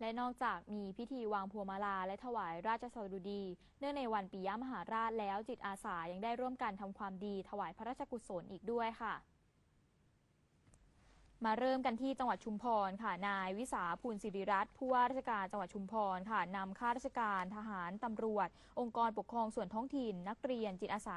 และนอกจากมีพิธีวางพวงมาลา และถวายราชสดุดี เนื่องในวันปิยมหาราชแล้วจิตอาสายังได้ร่วมกันทำความดี ถวายพระราชกุศลอีกด้วยค่ะ มาเริ่มกันที่จังหวัดชุมพรค่ะ นายวิสาภูลศิริรัตน์ผู้ว่าราชการจังหวัดชุมพรค่ะนำข้าราชการทหารตำรวจ องค์กรปกครองส่วนท้องถิ่น นักเรียนจิตอาสา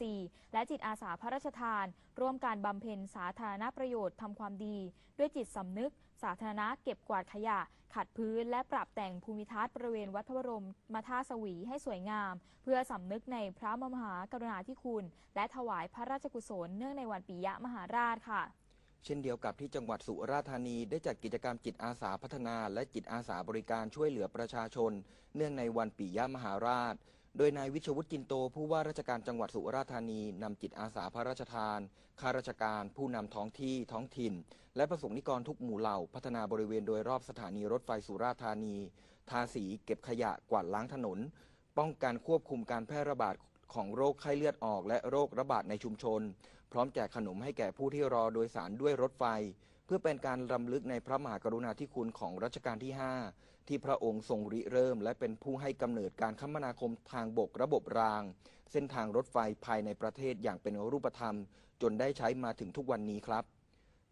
904 และจิตอาสาพระราชทาน ร่วมการบำเพ็ญสาธารณประโยชน์ทำความดี ด้วยจิตสำนึก สาธารณะเก็บกวาดขยะ ขัดพื้น และปรับแต่งภูมิทัศน์บริเวณวัดพระบรมมาท่าสวีให้สวยงาม เพื่อสำนึกในพระมหากรุณาธิคุณ และถวายพระราชกุศลเนื่องในวันปิยมหาราชค่ะ เช่นเดียวกับที่จังหวัดสุราษฎร์ธานีได้จัดกิจกรรมจิตอาสาพัฒนาและจิตอาสาบริการช่วยเหลือประชาชน เนื่องในวันปิยมหาราช โดยนายวิชวุฒิจินโตผู้ว่าราชการจังหวัดสุราษฎร์ธานีนำจิตอาสาพระราชทานข้าราชการ ผู้นำท้องที่ท้องถิ่น และประสงค์นิกรทุกหมู่เหล่า พัฒนาบริเวณโดยรอบสถานีรถไฟสุราษฎร์ธานี ทาสีเก็บขยะกวาดล้างถนน ป้องกันควบคุมการแพร่ระบาด ของโรคไข้เลือดออก และโรคระบาดในชุมชน พร้อมแจกขนมให้แก่ผู้ที่รอโดยสารด้วยรถไฟ เพื่อเป็นการรำลึกในพระมหากรุณาธิคุณของรัชกาลที่ 5 ที่พระองค์ทรงริเริ่ม และเป็นผู้ให้กำเนิดการคมนาคมทางบกระบบราง เส้นทางรถไฟภายในประเทศอย่างเป็นรูปธรรม จนได้ใช้มาถึงทุกวันนี้ครับ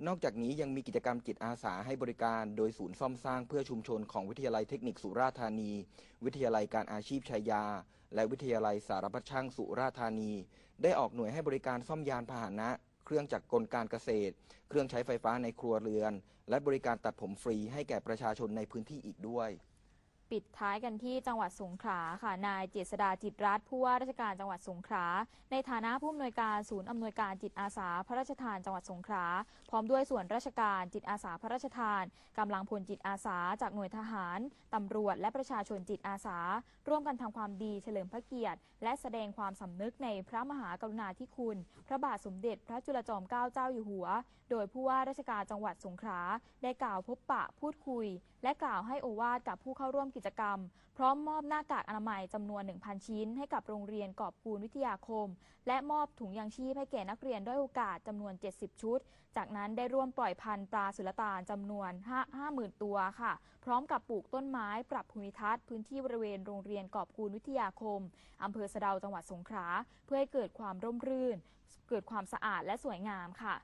นอกจากนี้ยังมีกิจกรรมจิตอาสาให้บริการโดยศูนย์ซ่อมสร้างเพื่อชุมชนของวิทยาลัยเทคนิคสุราษฎร์ธานี วิทยาลัยการอาชีพชัยยา และวิทยาลัยสารพัดช่างสุราษฎร์ธานี ได้ออกหน่วยให้บริการซ่อมยานพาหนะ เครื่องจักรกลการเกษตร เครื่องใช้ไฟฟ้าในครัวเรือน และบริการตัดผมฟรีให้แก่ประชาชนในพื้นที่อีกด้วย ปิดท้ายกันที่จังหวัดสงขลาค่ะ นายเจษดาจิตรัตน์ผู้ว่าราชการจังหวัดสงขลาในฐานะผู้อำนวยการศูนย์อำนวยการจิตอาสาพระราชทานจังหวัดสงขลาพร้อมด้วยส่วนราชการจิตอาสาพระราชทานกำลังพลจิตอาสาจากหน่วยทหารตำรวจ และประชาชนจิตอาสา ร่วมกันทำความดีเฉลิมพระเกียรติ และแสดงความสำนึกในพระมหากรุณาธิคุณ พระบาทสมเด็จพระจุลจอมเกล้าเจ้าอยู่หัว โดยผู้ว่าราชการจังหวัดสงขลาได้กล่าวพบปะพูดคุย และกล่าวให้โอวาทกับผู้เข้าร่วมกิจกรรม พร้อมมอบหน้ากากอนามัยจำนวน 1,000 ชิ้น ให้กับโรงเรียนกอบกูลวิทยาคม และมอบถุงยางชีพให้แก่นักเรียนด้อยโอกาสจำนวน 70 ชุด จากนั้นได้ร่วมปล่อยพันธุ์ปลาสุลต่านจำนวน5 50,000 ตัวค่ะ พร้อมกับปลูกต้นไม้ปรับภูมิทัศน์พื้นที่บริเวณโรงเรียนกอบกูลวิทยาคมอำเภอสะเดาจังหวัดสงขลาเพื่อให้เกิดความร่มรื่น เกิดความสะอาดและสวยงามค่ะ